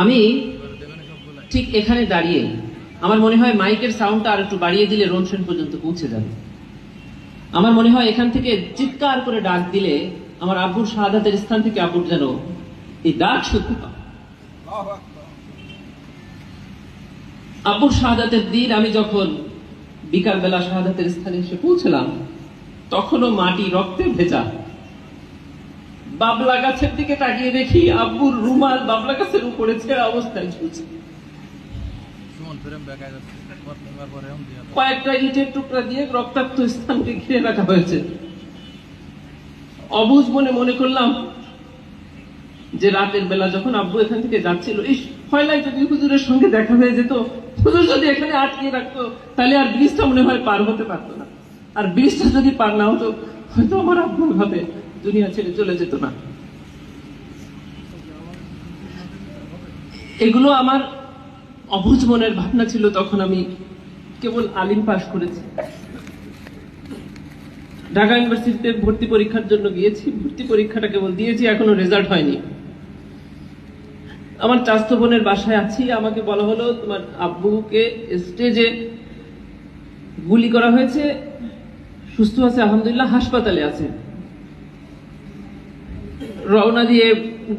আমি ঠিক এখানে দাঁড়িয়ে আমার মনে হয় মাইকের সাউন্ডটা আর একটু বাড়িয়ে দিলে রোনসেন পর্যন্ত পৌঁছে যাবে। আমার মনে হয় এখান থেকে চিৎকার করে ডাক দিলে আমার আব্বুর শাহাদাতের স্থান থেকে আব্বুর যেন এই ডাক শুনতে পায়। আব্বুর শাহাদাতের দিন, আমি যখন বিকালবেলা শাহাদাতের স্থানে এসে পৌঁছলাম, তখনও মাটি রক্তে ভেজা। বাবলা গাছের দিকে তাকিয়ে দেখি আব্বুর রুমাল বাবলা গাছের উপরে ছেঁড়া অবস্থায় ঝুলছে। কয়েকটা ইটের টুকরা দিয়ে রক্তাক্ত স্থানকে ঘিরে রাখা হয়েছে। অবুঝ মনে মনে করলাম যে রাতের বেলা যখন আব্বু এখান থেকে যাচ্ছিল এই ফয়লায় যদি হুজুরের সঙ্গে দেখা হয়ে যেত। হুজুর যদি এখানে আটকে রাখতো তাহলে আর ব্রিজটা মনে হয় পার হতে পারতো না। আর ব্রিজটা যদি পার না হতো হয়তো আমার আব্বু ভাবে দুনিয়া ছেড়ে চলে যেত না। এগুলো আমার অবুঝ মনের ভাবনা ছিল, তখন আমি কেবল আলিম পাশ করেছি। ঢাকা ইউনিভার্সিটিতে ভর্তি পরীক্ষার জন্য গিয়েছি, ভর্তি পরীক্ষাটা কেবল দিয়েছি, এখনও রেজাল্ট হয়নি। আমার চাস্তো বোনের বাসায় আছি, আমাকে বলা হলো, তোমার আব্বুকে স্টেজে গুলি করা হয়েছে, সুস্থ আছে, আলহামদুলিল্লাহ, হাসপাতালে আছে। রওনা দিয়ে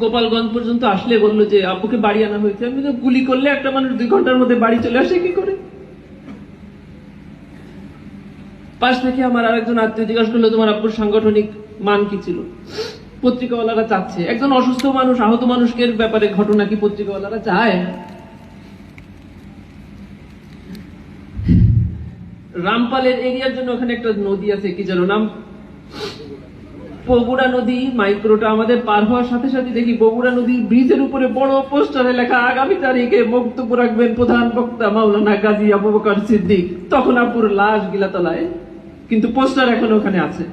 গোপালগঞ্জ পর্যন্ত আসলে বলল যে, আব্বুকে বাড়ি আনা হয়েছে। আমি তো গুলি করলে একটা মানুষ দুই ঘণ্টার মধ্যে বাড়ি চলে আসে কি করে? পাশ থেকে আমার আরেকজন আত্মীয় জিজ্ঞাসা করল, তোমার আব্বুর সাংগঠনিক মান কি ছিল? পত্রিকাওয়ালারা চাচ্ছে। একজন অসুস্থ মানুষ, আহত মানুষকে ব্যাপারে ঘটনা কি পত্রিকাওয়ালারা চায়? রামপালের এরিয়ার জন্য ওখানে একটা নদী আছে, কি যেন নাম? বগুড়া নদী, মাইক্রোটা আমাদের পার হওয়ার সাথে সাথে দেখি বগুড়া নদীর ব্রিজের উপরে বড় পোস্টারে লেখা, আগামী তারিখে বক্তব্য রাখবেন প্রধান বক্তা মাওলানা গাজী আবু বকর সিদ্দিক। তখন আপুর লাশ গিলাতলায়, কিন্তু পোস্টার এখন ওখানে আছে।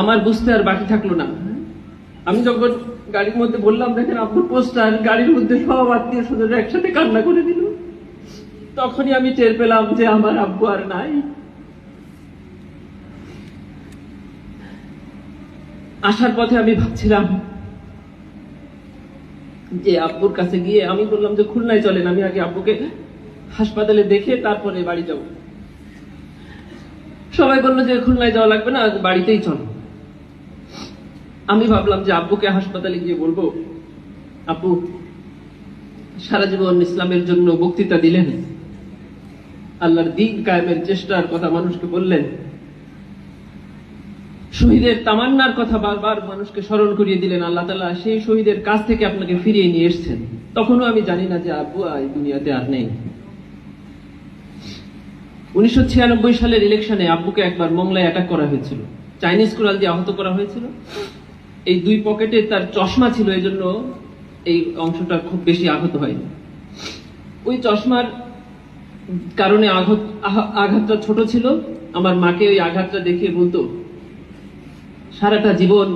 আমার বুঝতে আর বাকি থাকল না। আমি যখন গাড়ির মধ্যে বললাম, দেখেন আপনার পোস্টার গাড়ির মধ্যে সব আত্মীয় স্বজনরা একসাথে কান্না করে দিল। তখনই আমি টের পেলাম যে আমার আব্বু আর নাই। আসার পথে আমি ভাবছিলাম যে আব্বুর কাছে গিয়ে আমি বললাম যে খুলনায় চলেন, আমি আগে আব্বুকে হাসপাতালে দেখে তারপরে বাড়ি যাব। সবাই বলল যে খুলনায় যাওয়া লাগবে না বাড়িতেই চলো। আমি ভাবলাম যে আব্বুকে হাসপাতালে গিয়ে বলব, আব্বু, সারা জীবন ইসলামের জন্য বক্তৃতা দিলেন। আল্লাহর দিন কায়েমের চেষ্টার কথা মানুষকে বললেন। শহীদের তামান্নার কথা বারবার মানুষকে স্মরণ করিয়ে দিলেন। আল্লাহ তালা সেই শহীদের কাছ থেকে আপনাকে ফিরিয়ে নিয়ে এসছেন। তখনও আমি জানি না যে আব্বু এই দুনিয়াতে আর নেই। উনিশশো ছিয়ানব্বই সালের ইলেকশনে আব্বুকে একবার মংলায় অ্যাটাক করা হয়েছিল। চাইনিজ কুরাল দিয়ে আহত করা হয়েছিল। এই দুই পকেটে তার চশমা ছিল এই জন্য এই অংশটা খুব বেশি আহত হয়নি। ওই চশমার কারণে আঘাত আঘাতটা ছোট ছিল। আমার মাকে ওই আঘাতটা দেখিয়ে বলতো, সারাটা জীবন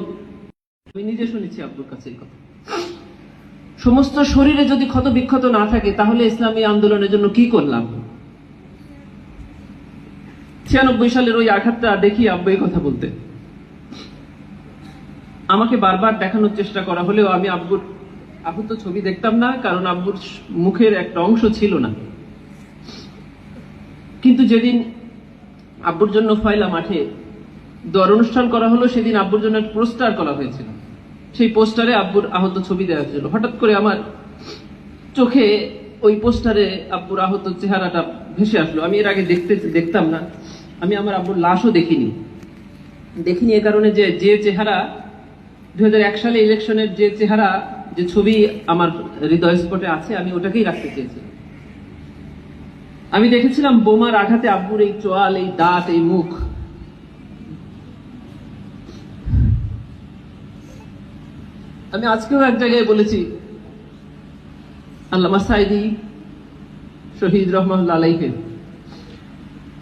আমি নিজে শুনেছি আব্বুর কাছে কথা। সমস্ত শরীরে যদি ক্ষত বিক্ষত না থাকে, তাহলে ইসলামী আন্দোলনের জন্য কি করলাম? ছিয়ানব্বই সালের ওই আঘাতটা দেখি আব্বু এই কথা বলতে। আমাকে বারবার দেখানোর চেষ্টা করা হলেও আমি আব্বুর আহত ছবি দেখতাম না, কারণ আব্বুর মুখের একটা অংশ ছিল না। কিন্তু যেদিন আব্বুর জন্য ফয়লা মাঠে দর অনুষ্ঠান করা হলো, সেদিন আব্বুর জন্য পোস্টার করা হয়েছিল। সেই পোস্টারে আব্বুর আহত ছবি দেওয়া হয়েছিল। হঠাৎ করে আমার চোখে ওই পোস্টারে আব্বুর আহত চেহারাটা ভেসে আসলো। আমি এর আগে দেখতে, দেখতাম না। আমি আমার আব্বুর লাশও দেখিনি। দেখিনি এ কারণে যে যে চেহারা দুই হাজার এক সালে ইলেকশনের যে চেহারা, যে ছবি আমার হৃদয় স্পটে আছে, আমি ওটাকেই রাখতে চেয়েছি আমি দেখেছিলাম বোমার আঘাতে আব্বুর এই চোয়াল, এই দাঁত, এই মুখ। আমি আজকেও এক জায়গায় বলেছি, আল্লামা সাইদি শহীদ রহমান আলাইকে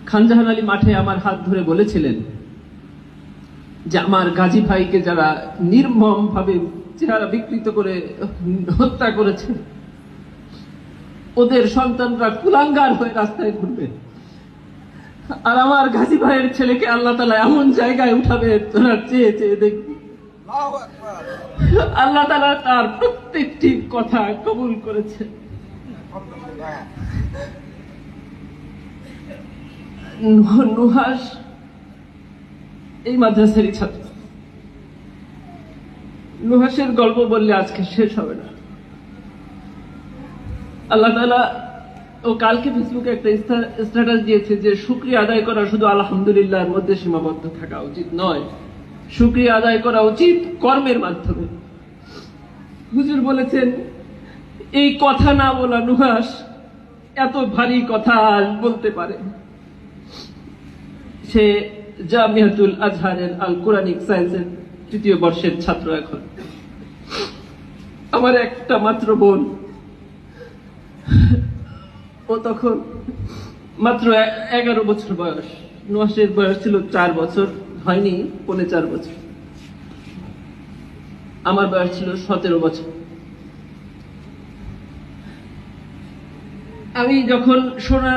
খানজাহান আলী মাঠে আমার হাত ধরে বলেছিলেন যে আমার গাজী ভাইকে যারা নির্মম ভাবে চেহারা বিকৃত করে হত্যা করেছে ওদের সন্তানরা কুলাঙ্গার হয়ে রাস্তায় ঘুরবে। আর আমার গাজী ভাইয়ের ছেলেকে আল্লাহ তালা এমন জায়গায় উঠাবে তোরা চেয়ে চেয়ে দেখবি। আল্লাহ তালা তার প্রত্যেকটি কথা কবুল করেছে। নুহ- নুহাস এই মাদ্রাসারই ছাত্র। নুহাসের গল্প বললে আজকে শেষ হবে না। আল্লাহ তালা ও কালকে ফেসবুকে একটা স্ট্যাটাস দিয়েছে যে শুক্রিয়া আদায় করা শুধু আলহামদুলিল্লাহর মধ্যে সীমাবদ্ধ থাকা উচিত নয়। শুক্রিয়া আদায় করা উচিত কর্মের মাধ্যমে। হুজুর বলেছেন, এই কথা না বলা নুহাস এত ভারী কথা বলতে পারে। সে জামিয়াতুল আজহারের আল কোরআনিক সায়েন্সের তৃতীয় বর্ষের ছাত্র এখন। আমার একটা মাত্র বোন ও তখন মাত্র এগারো বছর বয়স। নুয়াসের বয়স ছিল চার বছর, হয়নি, পৌনে চার বছর। আমার বয়স ছিল সতেরো বছর। আমি যখন সোনা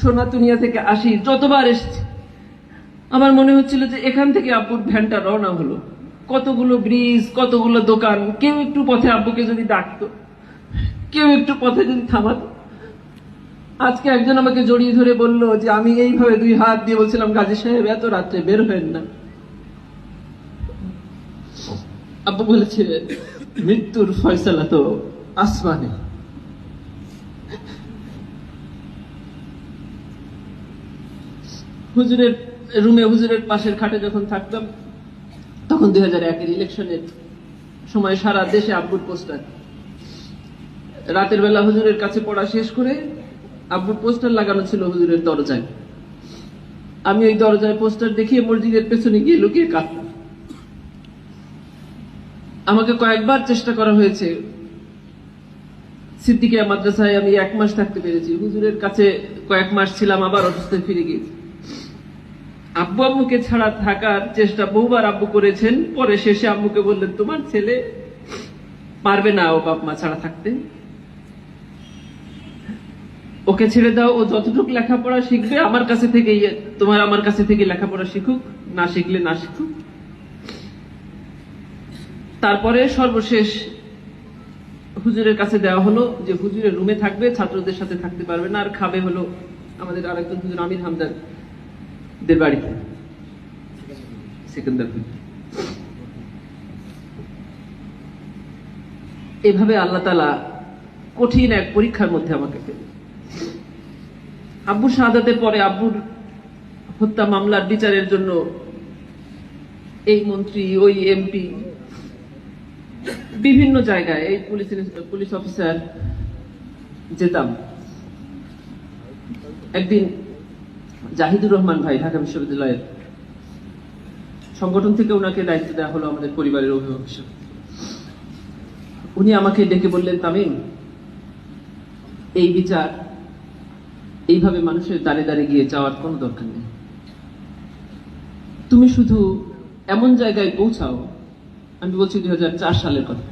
সোনা দুনিয়া থেকে আসি, যতবার এসেছি, আমার মনে হচ্ছিল যে এখান থেকে আব্বুর ভ্যানটা রওনা হলো। কতগুলো ব্রিজ, কতগুলো দোকান, কেউ একটু পথে আব্বুকে যদি ডাকতো, কেউ একটু পথে যদি থামাতো আজকে একজন আমাকে জড়িয়ে ধরে বলল যে আমি এইভাবে দুই হাত দিয়ে বলছিলাম, গাজী সাহেব, এত রাত্রে বের হবেন না। আব্বু বলেছিলেন মৃত্যুর ফয়সালা তো আসমানে। হুজুরের রুমে, হুজুরের পাশের খাটে যখন থাকতাম, তখন দুই হাজার একের ইলেকশনের সময় সারা দেশে আব্বুর পোস্টার। রাতের বেলা হুজুরের কাছে পড়া শেষ করে আব্বুর পোস্টার লাগানো ছিল হুজুরের দরজায়। আমি ওই দরজায় পোস্টার দেখিয়ে মসজিদের পেছনে গিয়ে লুকিয়ে কাঁদতাম। আমাকে কয়েকবার চেষ্টা করা হয়েছে। সিদ্দিকিয়া মাদ্রাসায় আমি এক মাস থাকতে পেরেছি। হুজুরের কাছে কয়েক মাস ছিলাম, আবার অসুস্থ ফিরে গিয়েছি। আব্বু আম্মুকে ছাড়া থাকার চেষ্টা বহুবার আব্বু করেছেন। পরে শেষে আম্মুকে বললেন, তোমার ছেলে পারবে না ও বাপ মা ছাড়া থাকতে। ওকে ছেড়ে দাও, ও যতটুকু লেখাপড়া শিখবে আমার কাছে থেকে তোমার আমার কাছে থেকে লেখাপড়া শিখুক, না শিখলে না শিখুক। তারপরে সর্বশেষ হুজুরের কাছে দেওয়া হলো যে হুজুরের রুমে থাকবে, ছাত্রদের সাথে থাকতে পারবে না, আর খাবে হলো আমাদের আরেকজন হুজুর আমির হামদার দের বাড়িতে এভাবে আল্লাহ তালা কঠিন এক পরীক্ষার মধ্যে আমাকে পেল আব্বুর শাহাদাতের পরে আব্বুর হত্যা মামলার বিচারের জন্য এই মন্ত্রী, ওই এমপি বিভিন্ন জায়গায় এই পুলিশ পুলিশ অফিসার যেতাম। একদিন জাহিদুর রহমান ভাই, ঢাকা বিশ্ববিদ্যালয়ের সংগঠন থেকে ওনাকে দায়িত্ব দেওয়া হলো আমাদের পরিবারের অভিভাবক হিসেবে। উনি আমাকে ডেকে বললেন, তামিম, এই বিচার এইভাবে মানুষের দাঁড়ে দাঁড়িয়ে গিয়ে যাওয়ার কোনো দরকার নেই। তুমি শুধু এমন জায়গায় পৌঁছাও, আমি বলছি দুই হাজার চার সালের কথা,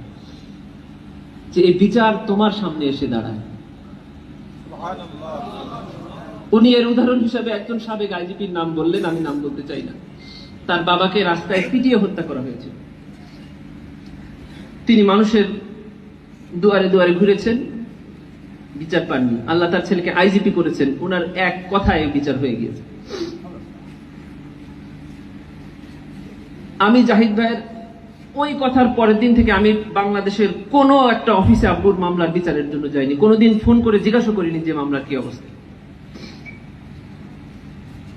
যে এই বিচার তোমার সামনে এসে দাঁড়ায়। উনি এর উদাহরণ হিসাবে একজন সাবেক আইজিপির নাম বললেন, আমি নাম বলতে চাই না। তার বাবাকে রাস্তায় পিটিয়ে হত্যা করা হয়েছে। তিনি মানুষের দুয়ারে দুয়ারে ঘুরেছেন বিচার পাননি। আল্লাহ তার ছেলেকে আইজিপি করেছেন। ওনার এক কথায় বিচার হয়ে গিয়েছে। আমি জাহিদ ভাইয়ের ওই কথার পরের দিন থেকে আমি বাংলাদেশের কোনো একটা অফিসে আব্বুর মামলার বিচারের জন্য যাইনি। কোনোদিন ফোন করে জিজ্ঞাসা করিনি যে মামলার কি অবস্থা।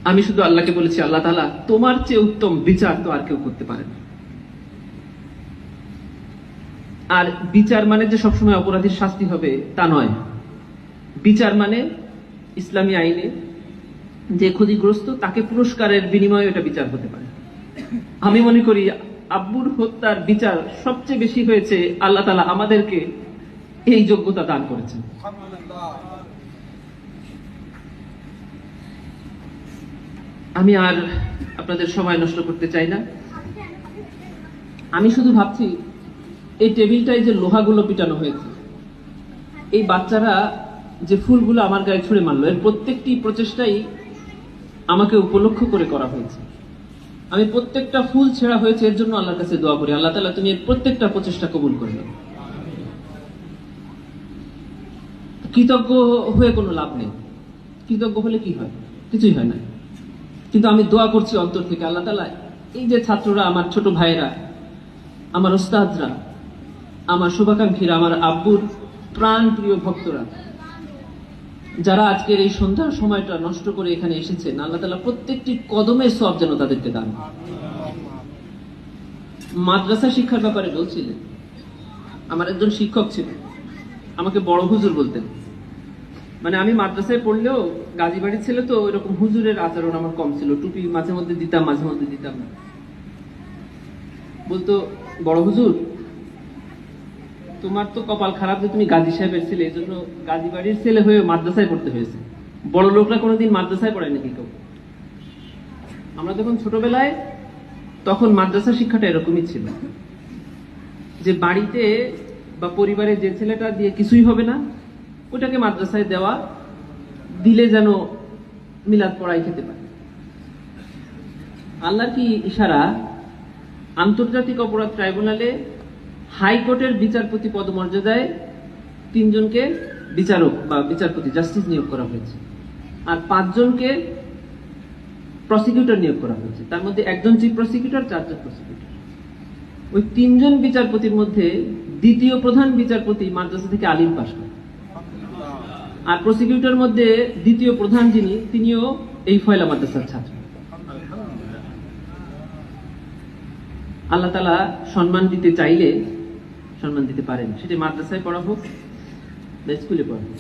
আমি শুধু আল্লাহকে বলেছি, আল্লাহ তালা তোমার চেয়ে উত্তম বিচার তো আর কেউ করতে পারে না। আর বিচার মানে যে সবসময় অপরাধীর শাস্তি হবে তা নয়। বিচার মানে ইসলামী আইনে যে ক্ষতিগ্রস্ত, তাকে পুরস্কারের বিনিময়ে এটা বিচার হতে পারে। আমি মনে করি আব্বুর হত্যার বিচার সবচেয়ে বেশি হয়েছে আল্লাহ তালা আমাদেরকে এই যোগ্যতা দান করেছেন। আমি আর আপনাদের সময় নষ্ট করতে চাই না। আমি শুধু ভাবছি, এই টেবিলটায় যে লোহাগুলো পিটানো হয়েছে, এই বাচ্চারা যে ফুলগুলো আমার গায়ে ছুঁড়ে মারলো, এর প্রত্যেকটি প্রচেষ্টাই আমাকে উপলক্ষ করে করা হয়েছে। আমি প্রত্যেকটা ফুল ছেঁড়া হয়েছে, এর জন্য আল্লাহর কাছে দোয়া করি। আল্লাহ তাআলা, তুমি এর প্রত্যেকটা প্রচেষ্টা কবুল করে নাও। কৃতজ্ঞ হয়ে কোনো লাভ নেই। কৃতজ্ঞ হলে কি হয়? কিছুই হয় না। কিন্তু আমি দোয়া করছি অন্তর থেকে আল্লাহ তালা এই যে ছাত্ররা, আমার ছোট ভাইয়েরা, আমার ওস্তাদরা, আমার শুভাকাঙ্ক্ষীরা, আমার আব্বুর প্রাণ প্রিয় ভক্তরা যারা আজকের এই সন্ধ্যার সময়টা নষ্ট করে এখানে এসেছেন, আল্লাহ তালা প্রত্যেকটি কদমের সব যেন তাদেরকে দান মাদ্রাসা শিক্ষার ব্যাপারে বলছিলেন। আমার একজন শিক্ষক ছিল আমাকে বড় হুজুর বলতেন। মানে আমি মাদ্রাসায় পড়লেও গাজীবাড়ির ছেলে তো ওইরকম হুজুরের আচরণ আমার কম ছিল। টুপি মাঝে মধ্যে দিতাম, মাঝে মধ্যে দিতাম না। বলতো, বড় হুজুর তোমার তো কপাল খারাপ যে তুমি গাজী সাহেবের ছেলে, এই জন্য গাজী বাড়ির ছেলে হয়ে মাদ্রাসায় পড়তে হয়েছে। বড় লোকরা কোনোদিন মাদ্রাসায় পড়ে নাকি কেউ? আমরা যখন ছোটবেলায়, তখন মাদ্রাসা শিক্ষাটা এরকমই ছিল। যে বাড়িতে বা পরিবারে যে ছেলেটা দিয়ে কিছুই হবে না, ওটাকে মাদ্রাসায় দেওয়া, দিলে যেন মিলাদ পড়াই খেতে পারে। আল্লাহর কি ইশারা? আন্তর্জাতিক অপরাধ ট্রাইব্যুনালে হাইকোর্টের বিচারপতি পদমর্যাদায় তিনজনকে বিচারক বা বিচারপতি, জাস্টিস নিয়োগ করা হয়েছে। আর পাঁচজনকে প্রসিকিউটর নিয়োগ করা হয়েছে। তার মধ্যে একজন চিফ প্রসিকিউটর চারজন প্রসিকিউটর ওই তিনজন বিচারপতির মধ্যে দ্বিতীয় প্রধান বিচারপতি মাদ্রাসা থেকে আলিম পাশ করে আর প্রসিকিউটর মধ্যে দ্বিতীয় প্রধান যিনি, তিনিও এই ফয়লা মাদ্রাসার ছাত্র। আল্লাহ তালা সম্মান দিতে চাইলে সম্মান দিতে পারেন। সেটি মাদ্রাসায় পড়া হোক বা স্কুলে পড়া হোক।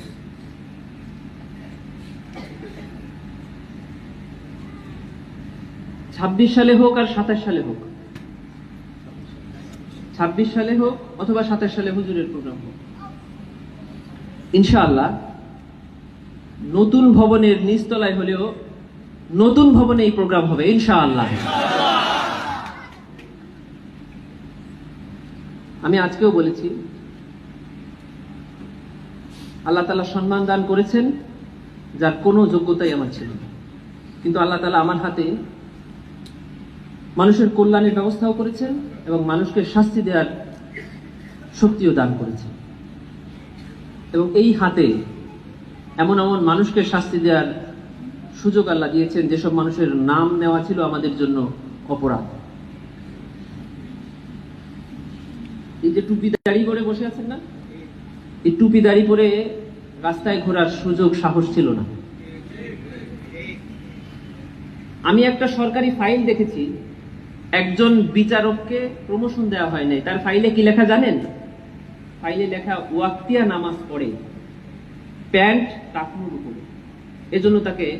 ছাব্বিশ সালে হোক আর সাতাশ সালে হোক। ছাব্বিশ সালে হোক অথবা সাতাশ সালে হুজুরের প্রোগ্রাম হোক। ইনশাআল্লাহ, নতুন ভবনের নিচতলায় হলেও নতুন ভবনে এই প্রোগ্রাম হবে, ইনশাআল্লাহ। আমি আজকেও বলেছি, আল্লাহ তালা সম্মান দান করেছেন, যার কোনো যোগ্যতাই আমার ছিল কিন্তু আল্লাহ তালা আমার হাতে মানুষের কল্যাণের ব্যবস্থাও করেছেন এবং মানুষকে শাস্তি দেওয়ার শক্তিও দান করেছেন। এবং এই হাতে এমন এমন মানুষকে শাস্তি দেওয়ার সুযোগ আল্লাহ দিয়েছেন, যেসব মানুষের নাম নেওয়া ছিল আমাদের জন্য অপরাধ। এই যে টুপি পরে বসে আছেন না? এই টুপি পরে রাস্তায় ঘোরার সুযোগ, সাহস ছিল না। আমি একটা সরকারি ফাইল দেখেছি। একজন বিচারককে প্রমোশন দেওয়া হয় নাই। তার ফাইলে কি লেখা জানেন? ফাইলে লেখা, ওয়াক্তিয়া নামাজ পড়ে। প্যান্ট টাকনুর উপরে। এজন্য তাকে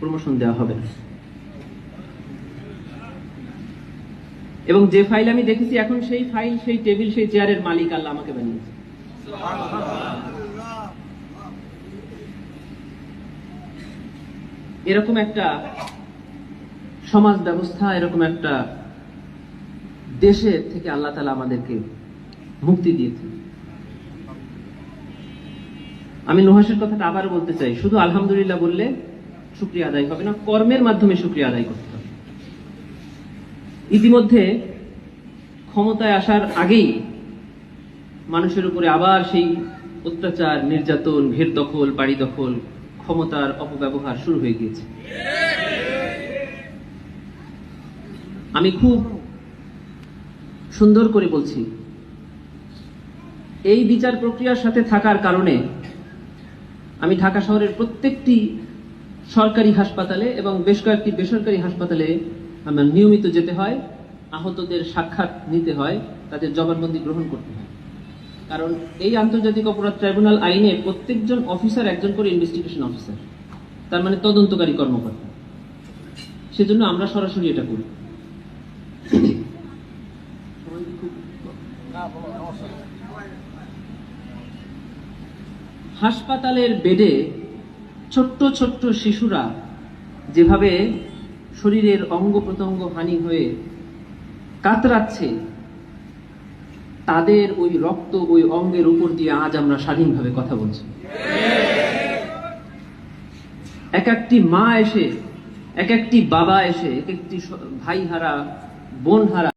প্রমোশন দেওয়া হবে না। এবং যে ফাইল আমি দেখেছি, এখন সেই ফাইল সেই টেবিল সেই চেয়ারের মালিক আল্লাহ আমাকে বানিয়েছে। এরকম একটা সমাজ ব্যবস্থা, এরকম একটা দেশে থেকে আল্লাহ তালা আমাদেরকে মুক্তি দিয়েছে আমি নুহাসের কথাটা আবার বলতে চাই, শুধু আলহামদুলিল্লাহ বললে শুক্রিয়া আদায় হবে না, কর্মের মাধ্যমে শুক্রিয়া আদায় করতে ইতিমধ্যে ক্ষমতায় আসার আগেই মানুষের উপরে আবার সেই অত্যাচার, নির্যাতন ঘের দখল, বাড়ি দখল, ক্ষমতার অপব্যবহার শুরু হয়ে গিয়েছে। আমি খুব সুন্দর করে বলছি, এই বিচার প্রক্রিয়ার সাথে থাকার কারণে আমি ঢাকা শহরের প্রত্যেকটি সরকারি হাসপাতালে এবং বেশ কয়েকটি বেসরকারি হাসপাতালে আমার নিয়মিত যেতে হয়, আহতদের সাক্ষাৎ নিতে হয়, তাদের জবানবন্দি গ্রহণ করতে হয়। কারণ এই আন্তর্জাতিক অপরাধ ট্রাইব্যুনাল আইনে প্রত্যেকজন অফিসার একজন করে ইনভেস্টিগেশন অফিসার তার মানে তদন্তকারী কর্মকর্তা। সেজন্য আমরা সরাসরি এটা করি। হাসপাতালের বেডে ছোট্ট ছোট্ট শিশুরা যেভাবে শরীরের অঙ্গ প্রত্যঙ্গ হানি হয়ে কাতরাচ্ছে, তাদের ওই রক্ত ওই অঙ্গের উপর দিয়ে আজ আমরা স্বাধীনভাবে কথা বলছি। এক একটি মা এসে, এক একটি বাবা এসে, এক একটি ভাই হারা বোন হারা